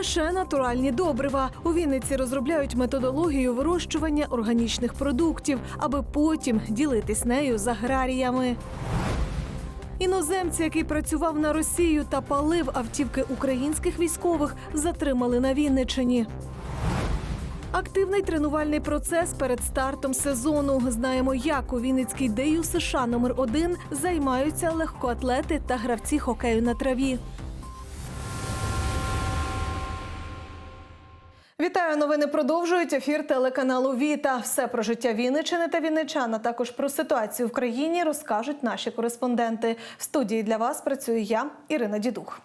лише натуральні добрива. У Вінниці розробляють методологію вирощування органічних продуктів, аби потім ділитись нею з аграріями. Іноземці, який працював на Росію та палив автівки українських військових, затримали на Вінниччині. Активний тренувальний процес перед стартом сезону. Знаємо, як у Вінницькій ДЮ США номер 1 займаються легкоатлети та гравці хокею на траві. Вітаю! Новини продовжують ефір телеканалу Віта. Все про життя Вінничини та Вінничан, а також про ситуацію в країні розкажуть наші кореспонденти. В студії для вас працюю я, Ірина Дідух.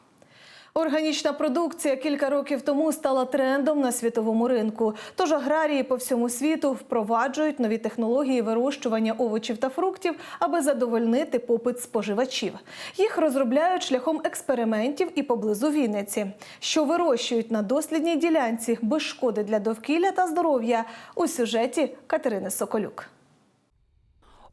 Органічна продукція кілька років тому стала трендом на світовому ринку. Тож аграрії по всьому світу впроваджують нові технології вирощування овочів та фруктів, аби задовольнити попит споживачів. Їх розробляють шляхом експериментів і поблизу Вінниці, що вирощують на дослідній ділянці без шкоди для довкілля та здоров'я у сюжеті Катерини Соколюк.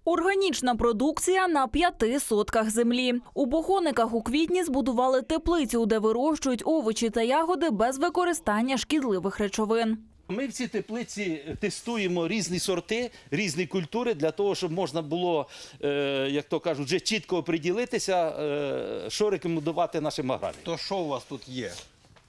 Органічна продукція на п'яти сотках землі. У Бохониках у квітні збудували теплицю, де вирощують овочі та ягоди без використання шкідливих речовин. Ми в цій теплиці тестуємо різні сорти, різні культури для того, щоб можна було, е, як то кажуть, вже чітко оприділитися, е, що рекомендувати нашим аграріям. То що у вас тут є?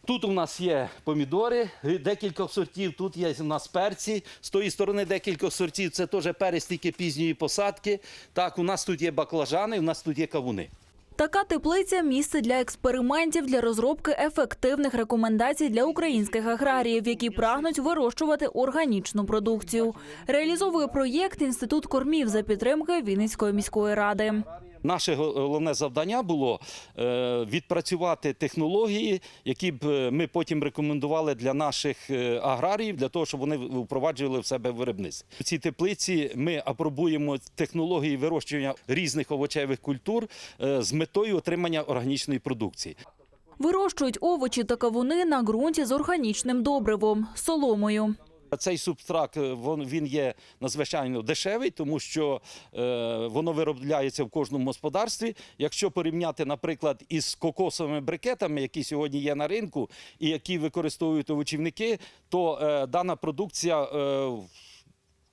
Тут у нас є помідори, декілька сортів, тут є у нас перці, з тої сторони декілька сортів, це теж перець пізньої посадки. Так, у нас тут є баклажани, у нас тут є кавуни. Така теплиця місце для експериментів для розробки ефективних рекомендацій для українських аграріїв, які прагнуть вирощувати органічну продукцію. Реалізовує проєкт інститут кормів за підтримки Вінницької міської ради. Наше головне завдання було е, відпрацювати технології, які б е, ми потім рекомендували для наших е, аграріїв, для того, щоб вони впроваджували в себе в виробництві. У цій теплиці ми апробуємо технології вирощування різних овочевих культур з метою отримання органічної продукції. Вирощують овочі та кавуни на ґрунті з органічним добривом – соломою. Цей субстракт е, він є надзвичайно дешевий, тому що е, воно виробляється в кожному господарстві. Якщо порівняти, наприклад, із кокосовими брикетами, які сьогодні є на ринку, і які використовують овочівники, то е, дана продукція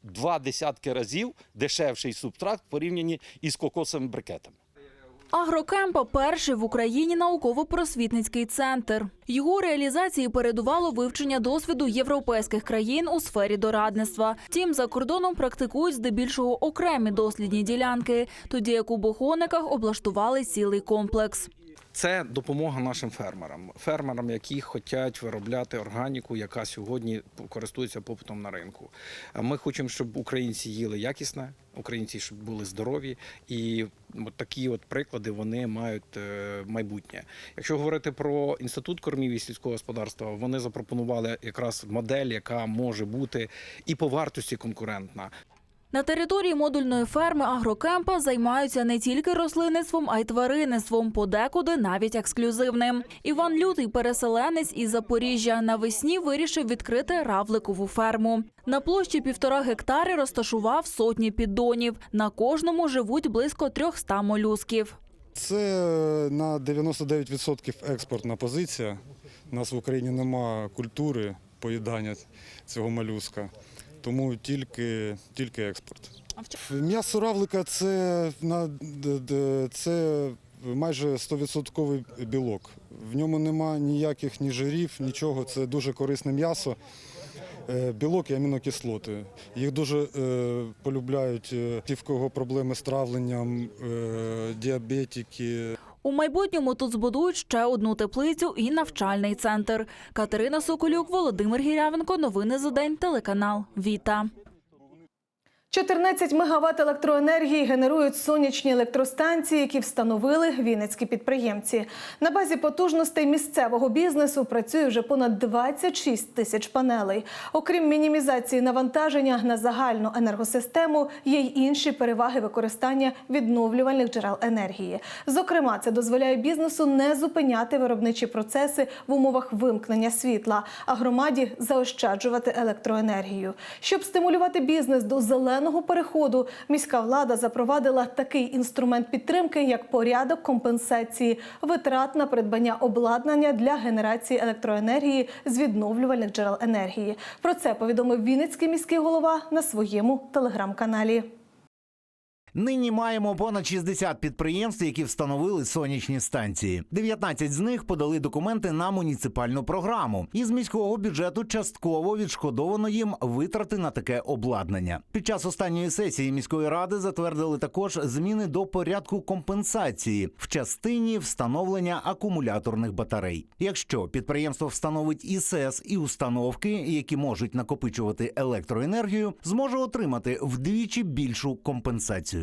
два десятки разів дешевший субстракт в порівнянні із кокосовими брикетами. Агрокемпа – перший в Україні науково-просвітницький центр. Його реалізації передувало вивчення досвіду європейських країн у сфері дорадництва. Втім, за кордоном практикують здебільшого окремі дослідні ділянки, тоді як у Бохониках облаштували цілий комплекс. Це допомога нашим фермерам, фермерам, які хочуть виробляти органіку, яка сьогодні користується попитом на ринку. Ми хочемо, щоб українці їли якісне, українці щоб були здорові, і от такі от приклади вони мають е, майбутнє. Якщо говорити про інститут кормів і сільського господарства, вони запропонували якраз модель, яка може бути і по вартості конкурентна. На території модульної ферми агрокемпа займаються не тільки рослинництвом, а й тваринництвом, подекуди навіть ексклюзивним. Іван Лютий, переселенець із Запоріжжя, навесні вирішив відкрити равликову ферму. На площі півтора гектари розташував сотні піддонів. На кожному живуть близько 300 молюсків. Це на 99% експортна позиція. У нас в Україні нема культури поїдання цього малюска, тому тільки, тільки експорт. М'ясо равлика це, на, це майже 100% білок. В ньому нема ніяких ні жирів, нічого. Це дуже корисне м'ясо. Е, Білок і амінокислоти. Їх дуже е, полюбляють е, ті, в кого проблеми з травленням, е, діабетики, У майбутньому тут збудують ще одну теплицю і навчальний центр. Катерина Соколюк, Володимир Гірявенко. Новини за день. Телеканал Віта. 14 мегаватт електроенергії генерують сонячні електростанції, які встановили вінницькі підприємці. На базі потужностей місцевого бізнесу працює вже понад 26 тисяч панелей. Окрім мінімізації навантаження на загальну енергосистему, є й інші переваги використання відновлювальних джерел енергії. Зокрема, це дозволяє бізнесу не зупиняти виробничі процеси в умовах вимкнення світла, а громаді заощаджувати електроенергію. Щоб стимулювати бізнес до зеленого зеленого переходу міська влада запровадила такий інструмент підтримки, як порядок компенсації витрат на придбання обладнання для генерації електроенергії з відновлювальних джерел енергії. Про це повідомив Вінницький міський голова на своєму телеграм-каналі. Нині маємо понад 60 підприємств, які встановили сонячні станції. 19 з них подали документи на муніципальну програму. Із міського бюджету частково відшкодовано їм витрати на таке обладнання. Під час останньої сесії міської ради затвердили також зміни до порядку компенсації в частині встановлення акумуляторних батарей. Якщо підприємство встановить і СЕС, і установки, які можуть накопичувати електроенергію, зможе отримати вдвічі більшу компенсацію.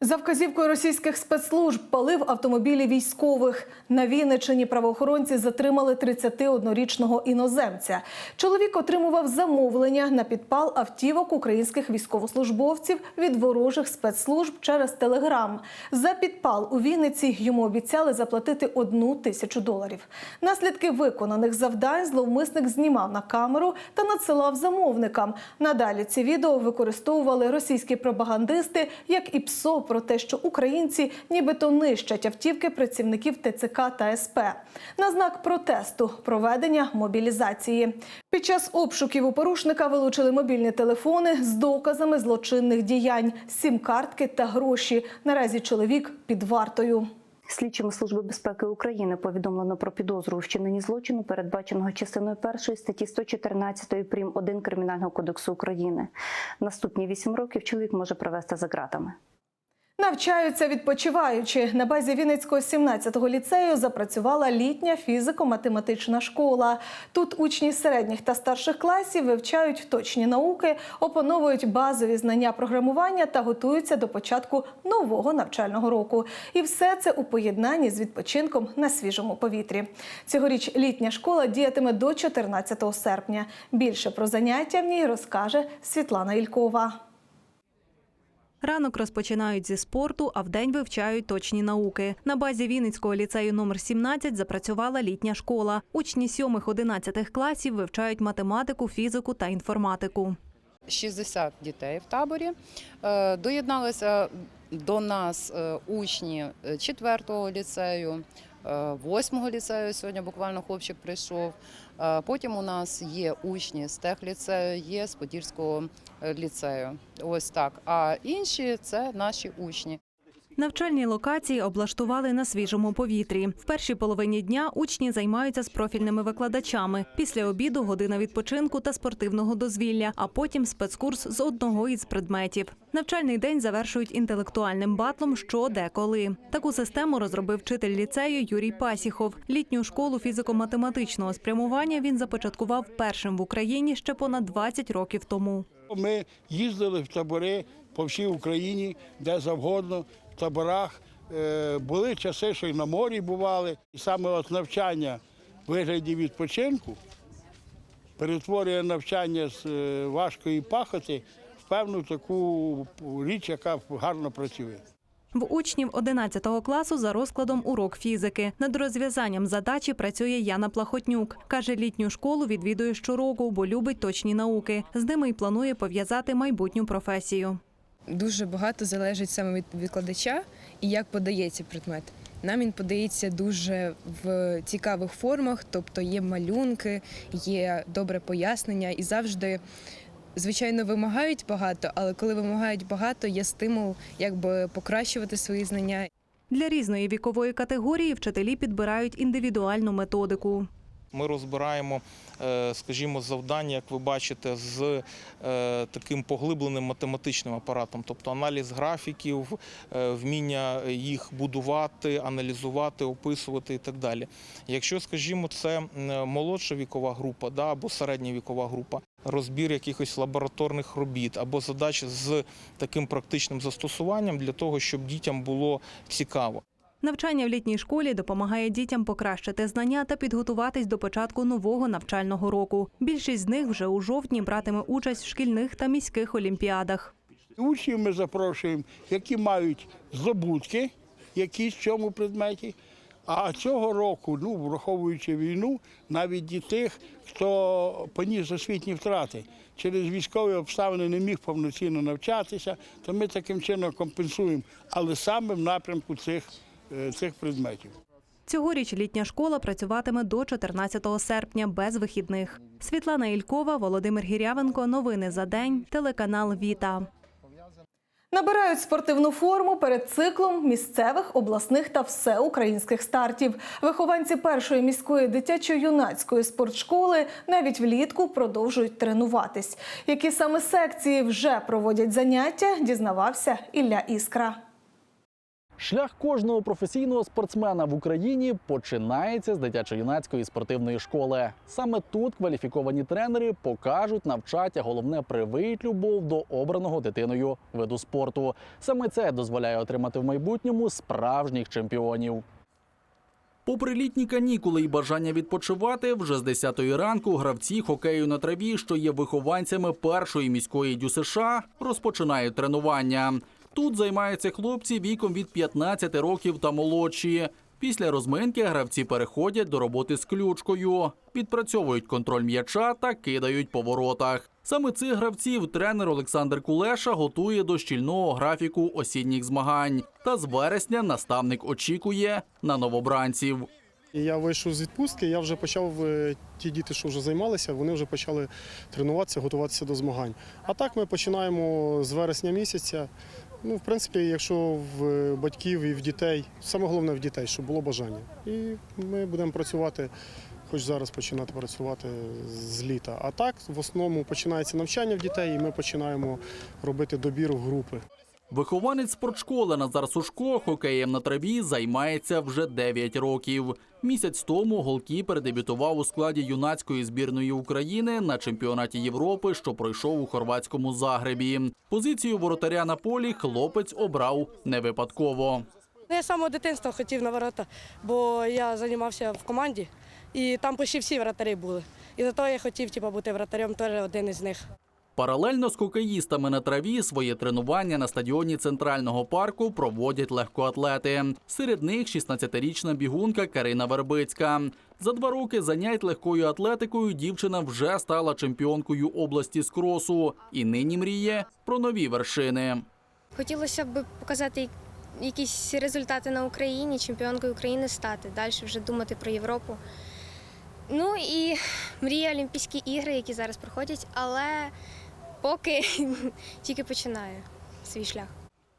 За вказівкою російських спецслужб палив автомобілі військових. На Вінниччині правоохоронці затримали 31-річного іноземця. Чоловік отримував замовлення на підпал автівок українських військовослужбовців від ворожих спецслужб через телеграм. За підпал у Вінниці йому обіцяли заплатити одну тисячу доларів. Наслідки виконаних завдань зловмисник знімав на камеру та надсилав замовникам. Надалі ці відео використовували російські пропагандисти як і ПСО про те, що українці нібито нищать автівки працівників ТЦК та СП на знак протесту проведення мобілізації. Під час обшуків у порушника вилучили мобільні телефони з доказами злочинних діянь, сім-картки та гроші. Наразі чоловік під вартою. Слідчими Служби безпеки України повідомлено про підозру у вчиненні злочину, передбаченого частиною 1 статті 114 прим. 1 Кримінального кодексу України. Наступні 8 років чоловік може провести за ґратами. Навчаються відпочиваючи. На базі Вінницького 17-го ліцею запрацювала літня фізико-математична школа. Тут учні середніх та старших класів вивчають точні науки, опановують базові знання програмування та готуються до початку нового навчального року. І все це у поєднанні з відпочинком на свіжому повітрі. Цьогоріч літня школа діятиме до 14 серпня. Більше про заняття в ній розкаже Світлана Ількова. Ранок розпочинають зі спорту, а вдень вивчають точні науки. На базі Вінницького ліцею номер 17 запрацювала літня школа. Учні 7-11 класів вивчають математику, фізику та інформатику. 60 дітей в таборі. Е, Доєдналися до нас е, учні 4-го ліцею, 8-го ліцею. Сьогодні буквально хлопчик прийшов. Е, Потім у нас є учні з техліцею, є з Подільського е, ліцею. Ось так. А інші це наші учні. Навчальні локації облаштували на свіжому повітрі. В першій половині дня учні займаються з профільними викладачами. Після обіду година відпочинку та спортивного дозвілля, а потім спецкурс з одного із предметів. Навчальний день завершують інтелектуальним батлом що де коли. Таку систему розробив вчитель ліцею Юрій Пасіхов. Літню школу фізико-математичного спрямування він започаткував першим в Україні ще понад 20 років тому. Ми їздили в табори по всій Україні, де завгодно, таборах. Е, Були часи, що й на морі бували. І саме от навчання в вигляді відпочинку перетворює навчання з е, важкої пахоти в певну таку річ, яка гарно працює. В учнів 11 класу за розкладом урок фізики. Над розв'язанням задачі працює Яна Плахотнюк. Каже, літню школу відвідує щороку, бо любить точні науки. З ними й планує пов'язати майбутню професію. Дуже багато залежить саме від викладача і як подається предмет. Нам він подається дуже в цікавих формах, тобто є малюнки, є добре пояснення і завжди, звичайно, вимагають багато, але коли вимагають багато, є стимул якби покращувати свої знання. Для різної вікової категорії вчителі підбирають індивідуальну методику. Ми розбираємо, е, скажімо, завдання, як ви бачите, з е, таким поглибленим математичним апаратом, тобто аналіз графіків, е, вміння їх будувати, аналізувати, описувати і так далі. Якщо, скажімо, це молодша вікова група або середня вікова група, розбір якихось лабораторних робіт або задач з таким практичним застосуванням для того, щоб дітям було цікаво. Навчання в літній школі допомагає дітям покращити знання та підготуватись до початку нового навчального року. Більшість з них вже у жовтні братиме участь в шкільних та міських олімпіадах. Учнів ми запрошуємо, які мають здобутки якісь в цьому предметі. А цього року, ну, враховуючи війну, навіть і тих, хто поніс освітні втрати, через військові обставини не міг повноцінно навчатися, то ми таким чином компенсуємо, але саме в напрямку цих, цих предметів. Цьогоріч літня школа працюватиме до 14 серпня без вихідних. Світлана Ількова, Володимир Гірявенко. Новини за день. Телеканал Віта. Набирають спортивну форму перед циклом місцевих, обласних та всеукраїнських стартів. Вихованці першої міської дитячо-юнацької спортшколи навіть влітку продовжують тренуватись. Які саме секції вже проводять заняття, дізнавався Ілля Іскра. Шлях кожного професійного спортсмена в Україні починається з дитячо-юнацької спортивної школи. Саме тут кваліфіковані тренери покажуть, навчать, головне привиють любов до обраного дитиною виду спорту. Саме це дозволяє отримати в майбутньому справжніх чемпіонів. Попри літні канікули і бажання відпочивати, вже з 10-ї ранку гравці хокею на траві, що є вихованцями першої міської дю США, розпочинають тренування. Тут займаються хлопці віком від 15 років та молодші. Після розминки гравці переходять до роботи з ключкою, відпрацьовують контроль м'яча та кидають по воротах. Саме цих гравців тренер Олександр Кулеша готує до щільного графіку осінніх змагань. Та з вересня наставник очікує на новобранців. Я вийшов з відпустки, я вже почав е, ті діти, що вже займалися, вони вже почали тренуватися, готуватися до змагань. А так ми починаємо з вересня місяця. Ну, в принципі, якщо в батьків і в дітей, саме головне в дітей, щоб було бажання. І ми будемо працювати, хоч зараз починати працювати з літа. А так, в основному починається навчання в дітей, і ми починаємо робити добір в групи. Вихованець спортшколи Назар Сушко хокеєм на траві займається вже 9 років. Місяць тому голкіпер дебютував у складі юнацької збірної України на чемпіонаті Європи, що пройшов у хорватському Загребі. Позицію воротаря на полі хлопець обрав не випадково. Ну, Я з дитинства хотів на ворота, бо я займався в команді, і там почти всі вратарі були. І зато я хотів типу, бути вратарем, теж один із них. Паралельно з хокеїстами на траві своє тренування на стадіоні центрального парку проводять легкоатлети. Серед них 16-річна бігунка Карина Вербицька. За два роки занять легкою атлетикою дівчина вже стала чемпіонкою області з кросу і нині мріє про нові вершини. Хотілося б показати якісь результати на Україні, чемпіонкою України стати, далі вже думати про Європу. Ну і мрія Олімпійські ігри, які зараз проходять, але поки тільки починаю свій шлях.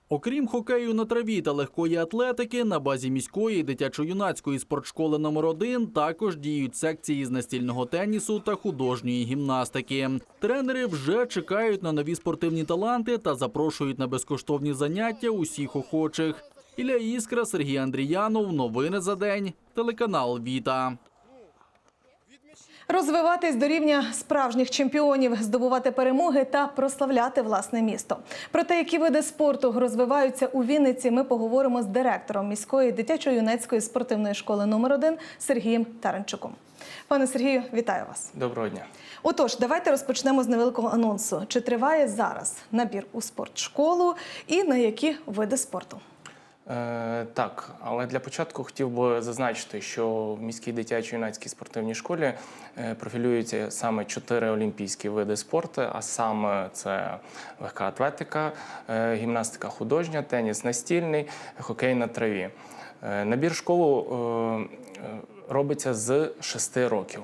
Окрім хокею на траві та легкої атлетики, на базі міської дитячо-юнацької спортшколи номер 1 також діють секції з настільного тенісу та художньої гімнастики. Тренери вже чекають на нові спортивні таланти та запрошують на безкоштовні заняття усіх охочих. Ілля Іскра, Сергій Андріянов. Новини за день. Телеканал Віта. Розвиватись до рівня справжніх чемпіонів, здобувати перемоги та прославляти власне місто. Про те, які види спорту розвиваються у Вінниці, ми поговоримо з директором міської дитячо-юнацької спортивної школи номер 1 Сергієм Таранчуком. Пане Сергію, вітаю вас. Доброго дня. Отож, давайте розпочнемо з невеликого анонсу. Чи триває зараз набір у спортшколу і на які види спорту? Е, так, але для початку хотів би зазначити, що в міській дитячо-юнацькій спортивній школі е, профілюються саме чотири олімпійські види спорту, а саме це легка атлетика, е, гімнастика художня, теніс настільний, хокей на траві. Е, набір школу робиться з шести років.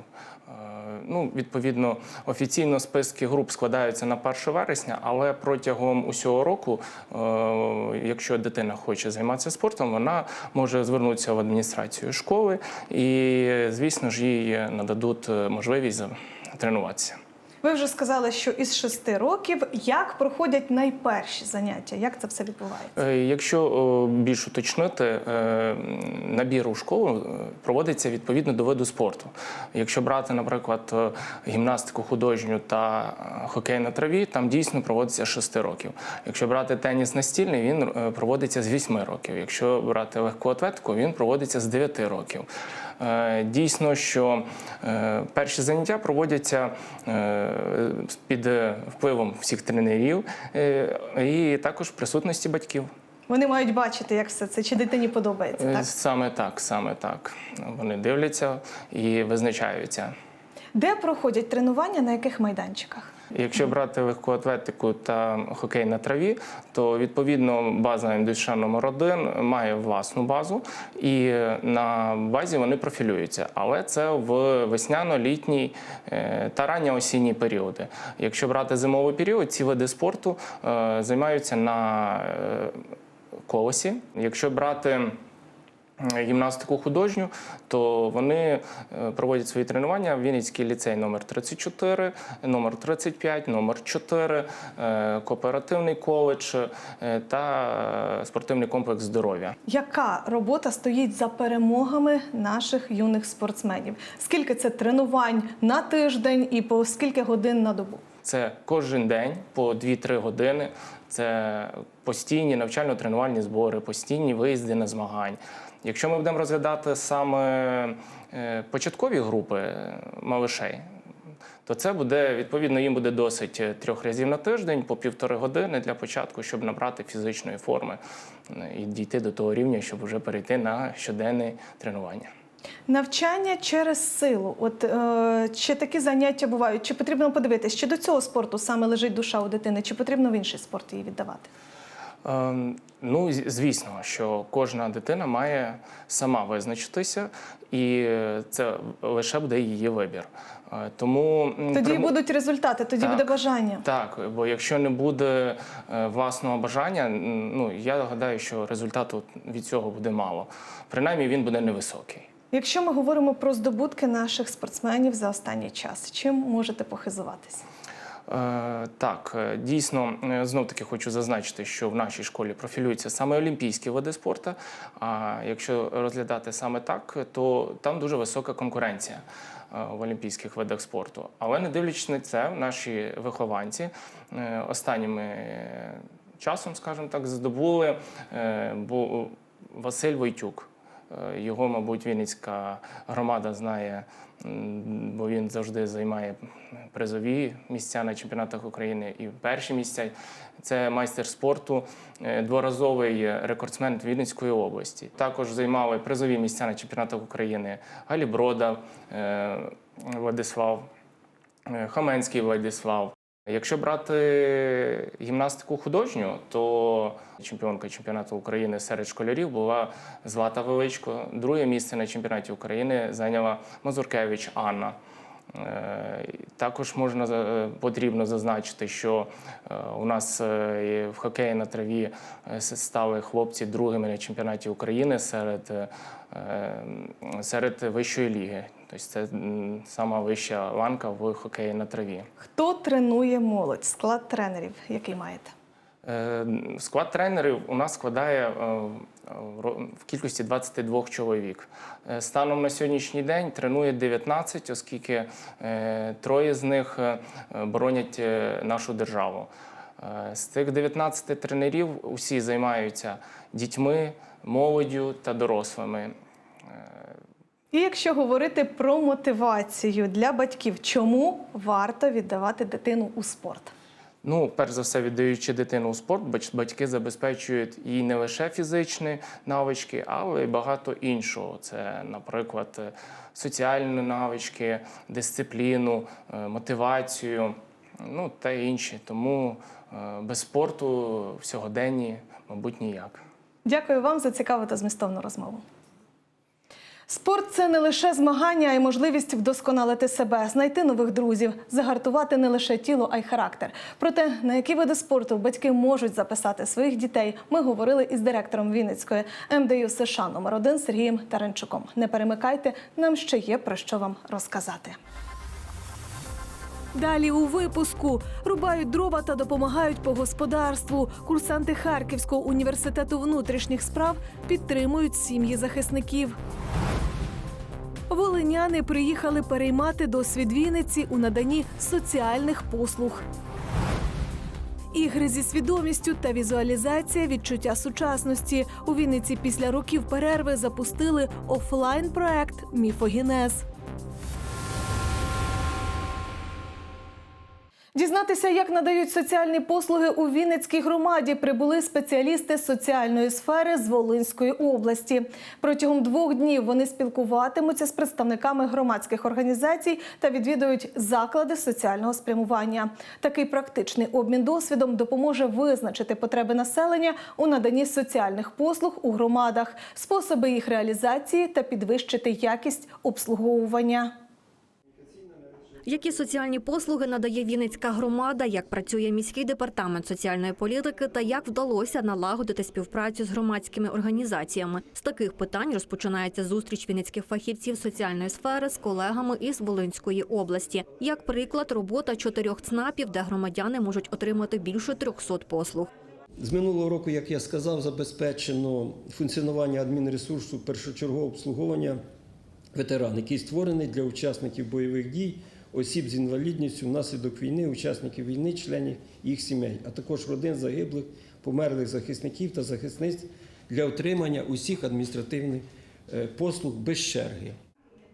Е, Ну, відповідно, офіційно списки груп складаються на 1 вересня, але протягом усього року, е, якщо дитина хоче займатися спортом, вона може звернутися в адміністрацію школи і, звісно ж, їй нададуть можливість тренуватися. Ви вже сказали, що із шести років як проходять найперші заняття? Як це все відбувається? Е, Якщо більш уточнити, е, набір у школу е, проводиться відповідно до виду спорту. Якщо брати, наприклад, гімнастику художню та хокей на траві, там дійсно проводиться з 6 років. Якщо брати теніс настільний, він проводиться з 8 років. Якщо брати легку атлетику, він проводиться з 9 років. Е, Дійсно, що е, перші заняття проводяться е, під впливом всіх тренерів і також в присутності батьків. Вони мають бачити, як все це, чи дитині подобається. Так? Саме так, саме так. Вони дивляться і визначаються. Де проходять тренування, на яких майданчиках? Якщо брати легку атлетику та хокей на траві, то відповідно база індуша номер 1 має власну базу, і на базі вони профілюються. Але це в весняно-літній е, та ранньо-осінній періоди. Якщо брати зимовий період, ці види спорту е, займаються на е, колесі. Якщо брати гімнастику художню, то вони е, проводять свої тренування в Вінницький ліцей номер 34, номер 35, номер 4, е, кооперативний коледж е, та спортивний комплекс здоров'я. Яка робота стоїть за перемогами наших юних спортсменів? Скільки це тренувань на тиждень і по скільки годин на добу? Це кожен день по 2-3 години. Це постійні навчально-тренувальні збори, постійні виїзди на змагань. Якщо ми будемо розглядати саме е, початкові групи е, малишей, то це буде відповідно їм буде досить е, трьох разів на тиждень по півтори години для початку, щоб набрати фізичної форми і дійти до того рівня, щоб вже перейти на щоденне тренування. Навчання через силу. От е, чи такі заняття бувають? Чи потрібно подивитись, чи до цього спорту саме лежить душа у дитини, чи потрібно в інший спорт її віддавати? Ем, Ну, звісно, що кожна дитина має сама визначитися, і це лише буде її вибір. Е, Тому Тоді і примо- будуть результати, тоді Так. буде бажання. так, бо якщо не буде е, власного бажання, ну я гадаю, що результату від цього буде мало. Принаймні він буде невисокий. Якщо ми говоримо про здобутки наших спортсменів за останній час, чим можете похизуватися? Е, Так, е, дійсно, знов таки хочу зазначити, що в нашій школі профілюються саме олімпійські види спорту. А якщо розглядати саме так, то там дуже висока конкуренція е, в олімпійських видах спорту. Але не дивлячись на це, наші вихованці е, останніми е, часом, скажімо так, здобули е, бо Василь Войтюк. Е, Його, мабуть, Вінницька громада знає, бо він завжди займає призові місця на чемпіонатах України і перші місця. Це майстер спорту, е, дворазовий рекордсмен Вінницької області. Також займали призові місця на чемпіонатах України Галіброда, е, Владислав, Хаменський Владислав. Якщо брати гімнастику художню, то чемпіонка чемпіонату України серед школярів була Злата Величко. Друге місце на чемпіонаті України зайняла Мазуркевич Анна. Е, Також можна потрібно зазначити, що е, у нас е, в хокеї на траві стали хлопці другими на чемпіонаті України серед, серед вищої ліги. Тобто це сама вища ланка в хокеї на траві. Хто тренує молодь? Склад тренерів, який маєте? Е, Склад тренерів у нас складає е, в кількості 22 чоловік. Е, Станом на сьогоднішній день тренує 19, оскільки троє з них боронять нашу державу. З цих 19 тренерів усі займаються дітьми, молоддю та дорослими. І якщо говорити про мотивацію для батьків, чому варто віддавати дитину у спорт? Ну, перш за все, віддаючи дитину у спорт, батьки забезпечують їй не лише фізичні навички, але й багато іншого. Це, наприклад, соціальні навички, дисципліну, е, мотивацію, ну та інші. Тому е, без спорту в сьогоденні, мабуть, ніяк. Дякую вам за цікаву та змістовну розмову. Спорт це не лише змагання, а й можливість вдосконалити себе, знайти нових друзів, загартувати не лише тіло, а й характер. Про те, на які види спорту батьки можуть записати своїх дітей, ми говорили із директором Вінницької МДЮ США номер 1 Сергієм Таранчуком. Не перемикайте, нам ще є про що вам розказати. Далі у випуску рубають дрова та допомагають по господарству. Курсанти Харківського університету внутрішніх справ підтримують сім'ї захисників. Волиняни приїхали переймати досвід Вінниці у наданні соціальних послуг. Ігри зі свідомістю та візуалізація відчуття сучасності у Вінниці після років перерви запустили офлайн проект Міфогінез. Дізнатися, як надають соціальні послуги у Вінницькій громаді, прибули спеціалісти соціальної сфери з Волинської області. Протягом двох днів вони спілкуватимуться з представниками громадських організацій та відвідують заклади соціального спрямування. Такий практичний обмін досвідом допоможе визначити потреби населення у наданні соціальних послуг у громадах, способи їх реалізації та підвищити якість обслуговування. Які соціальні послуги надає Вінницька громада, як працює міський департамент соціальної політики та як вдалося налагодити співпрацю з громадськими організаціями? З таких питань розпочинається зустріч вінницьких фахівців соціальної сфери з колегами із Волинської області. Як приклад, робота чотирьох ЦНАПів, де громадяни можуть отримати більше 300 послуг. З минулого року, як я сказав, забезпечено функціонування адмінресурсу першочергового обслуговування ветеран, який створений для учасників бойових дій, осіб з інвалідністю внаслідок війни, учасників війни, членів їх сімей, а також родин загиблих, померлих захисників та захисниць для отримання усіх адміністративних е, послуг без черги.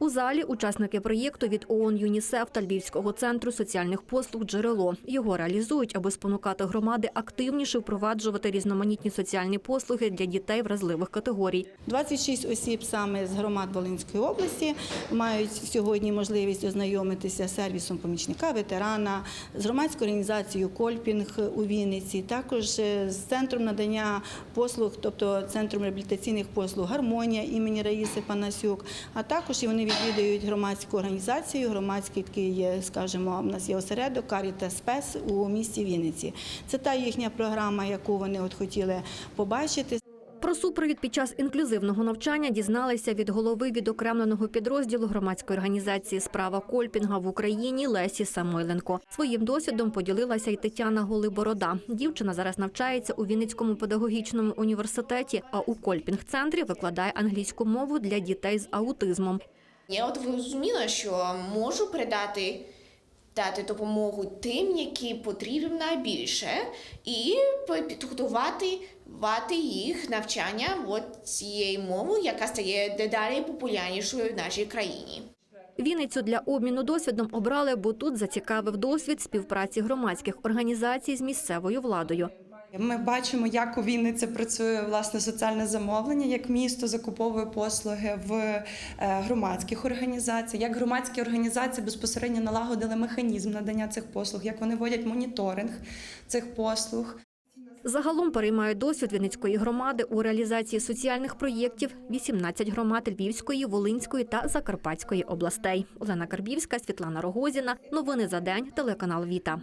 У залі учасники проєкту від ООН ЮНІСЕФ та Львівського центру соціальних послуг Джерело його реалізують, аби спонукати громади активніше впроваджувати різноманітні соціальні послуги для дітей вразливих категорій. 26 осіб саме з громад Волинської області мають сьогодні можливість ознайомитися з сервісом помічника ветерана, з громадською організацією Кольпінг у Вінниці, також е, з центром надання послуг, тобто центром реабілітаційних послуг Гармонія імені Раїси Панасюк, а також і вони відвідують громадську організацію, громадський такий, є, скажімо, в нас є осередок Каріта Спес у місті Вінниці. Це та їхня програма, яку вони от хотіли побачити. Про супровід під час інклюзивного навчання дізналися від голови відокремленого підрозділу громадської організації Справа Кольпінга в Україні Лесі Самойленко. Своїм досвідом поділилася й Тетяна Голиборода. Дівчина зараз навчається у Вінницькому педагогічному університеті, а у Кольпінг-центрі викладає англійську мову для дітей з аутизмом. Я от зрозуміла, що можу передати дати допомогу тим, які потрібно найбільше, і підготувати вати їх навчання от цієї мови, яка стає дедалі популярнішою в нашій країні. Вінницю для обміну досвідом обрали, бо тут зацікавив досвід співпраці громадських організацій з місцевою владою. Ми бачимо, як у Вінниці працює власне соціальне замовлення, як місто закуповує послуги в е, громадських організаціях, як громадські організації безпосередньо налагодили механізм надання цих послуг, як вони водять моніторинг цих послуг. Загалом переймають досвід Вінницької громади у реалізації соціальних проєктів 18 громад Львівської, Волинської та Закарпатської областей. Олена Карбівська, Світлана Рогозіна. Новини за день. Телеканал Віта.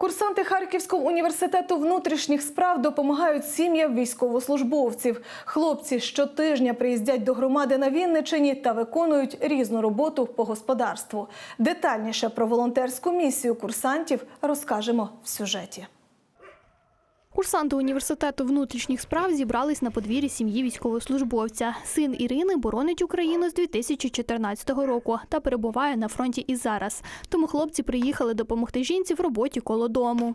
Курсанти Харківського університету внутрішніх справ допомагають сім'ям військовослужбовців. Хлопці щотижня приїздять до громади на Вінничині та виконують різну роботу по господарству. Детальніше про волонтерську місію курсантів розкажемо в сюжеті. Курсанти університету внутрішніх справ зібрались на подвір'ї сім'ї військовослужбовця. Син Ірини боронить Україну з 2014 року та перебуває на фронті і зараз. Тому хлопці приїхали допомогти жінці в роботі коло дому.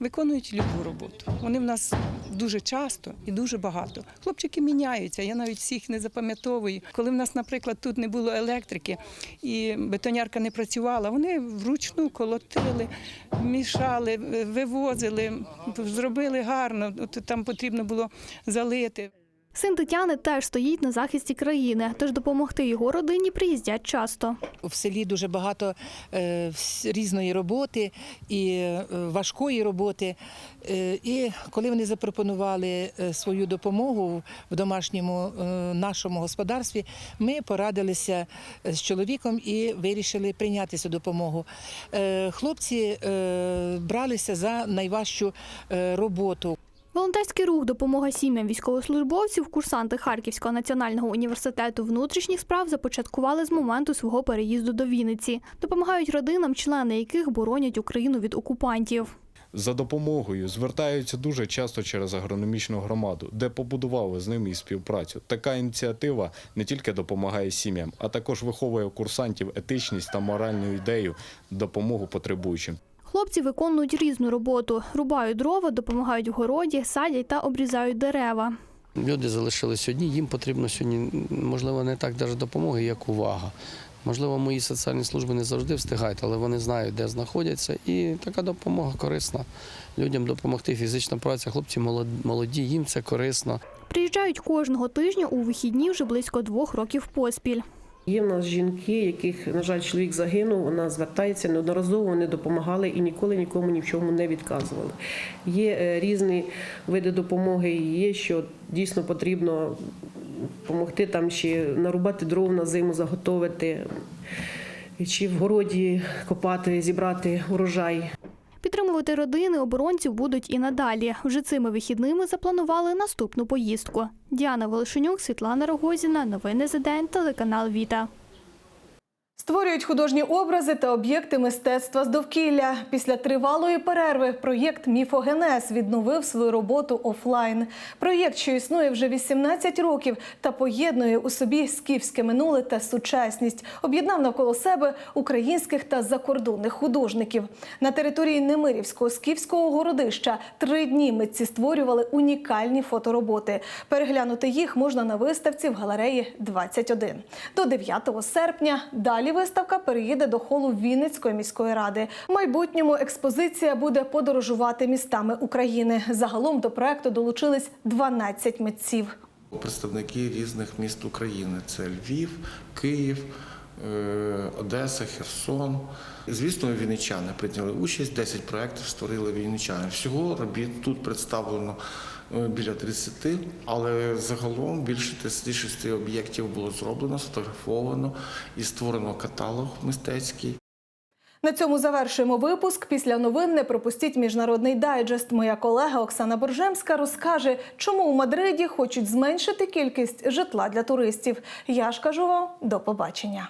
Виконують любу роботу. Вони в нас дуже часто і дуже багато. Хлопчики міняються. Я навіть всіх не запам'ятовую. Коли в нас, наприклад, тут не було електрики і бетонярка не працювала, вони вручну колотили, мішали, вивозили, зробили гарно. От там потрібно було залити. Син Тетяни теж стоїть на захисті країни, тож допомогти його родині приїздять часто. В селі дуже багато е, різної роботи і е, важкої роботи. Е, І коли вони запропонували свою допомогу в домашньому нашому господарстві, ми порадилися з чоловіком і вирішили прийняти цю допомогу. Хлопці бралися за найважчу роботу. Волонтерський рух допомога сім'ям військовослужбовців курсанти Харківського національного університету внутрішніх справ започаткували з моменту свого переїзду до Вінниці. Допомагають родинам, члени яких боронять Україну від окупантів. За допомогою звертаються дуже часто через агрономічну громаду, де побудували з ними і співпрацю. Така ініціатива не тільки допомагає сім'ям, а також виховує курсантів етичність та моральну ідею допомогу потребуючим. Хлопці виконують різну роботу: рубають дрова, допомагають в городі, садять та обрізають дерева. Люди залишились одні, їм потрібно сьогодні, можливо, не так даже допомоги, як увага. Можливо, мої соціальні служби не завжди встигають, але вони знають, де знаходяться. І така допомога корисна. Людям допомогти фізична праця, хлопці молоді, їм це корисно. Приїжджають кожного тижня у вихідні вже близько двох років поспіль. Є в нас жінки, яких, на жаль, чоловік загинув, вона звертається неодноразово, вони допомагали і ніколи нікому ні в чому не відказували. Є е, різні види допомоги, є, що дійсно потрібно допомогти там ще нарубати дров на зиму, заготовити, чи в городі копати, зібрати урожай. Підтримувати родини оборонців будуть і надалі. Вже цими вихідними запланували наступну поїздку. Діана Волошенюк, Світлана Рогозіна. Новини за день. Телеканал Віта. Створюють художні образи та об'єкти мистецтва з довкілля. Після тривалої перерви проєкт Міфогенез відновив свою роботу офлайн. Проєкт, що існує вже 18 років та поєднує у собі скіфське минуле та сучасність, об'єднав навколо себе українських та закордонних художників. На території Немирівського скіфського городища три дні митці створювали унікальні фотороботи. Переглянути їх можна на виставці в галереї 21. До 9 серпня далі виставка переїде до холу Вінницької міської ради. В майбутньому експозиція буде подорожувати містами України. Загалом до проекту долучились 12 митців. Представники різних міст України: це Львів, Київ, е, Одеса, Херсон. Звісно, вінничани прийняли участь. 10 проєктів створили вінничани. Всього робіт тут представлено біля 30, але загалом більше 36 об'єктів було зроблено, сфотографовано і створено каталог мистецький. На цьому завершуємо випуск. Після новин не пропустіть міжнародний дайджест. Моя колега Оксана Боржемська розкаже, чому у Мадриді хочуть зменшити кількість житла для туристів. Я ж кажу вам до побачення.